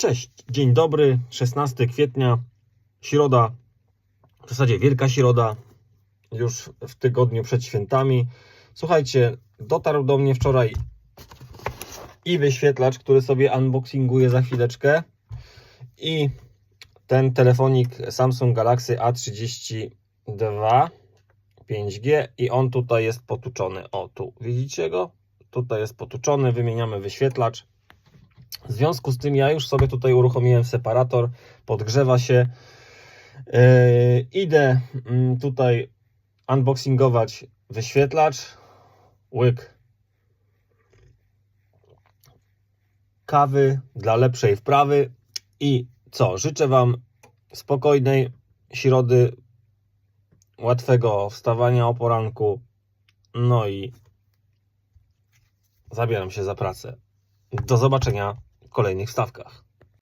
Cześć, dzień dobry, 16 kwietnia, środa, w zasadzie Wielka Środa, już w tygodniu przed świętami. Słuchajcie, dotarł do mnie wczoraj i wyświetlacz, który sobie unboxinguję za chwileczkę i ten telefonik Samsung Galaxy A32 5G i on tutaj jest potuczony. O, tu widzicie go? Tutaj jest potuczony, wymieniamy wyświetlacz. W związku z tym ja już sobie tutaj uruchomiłem separator, podgrzewa się. Yy, idę mm, tutaj unboxingować wyświetlacz. Łyk kawy dla lepszej wprawy. I co? Życzę Wam spokojnej środy, łatwego wstawania o poranku. No i zabieram się za pracę. Do zobaczenia kolejnych wstawkach.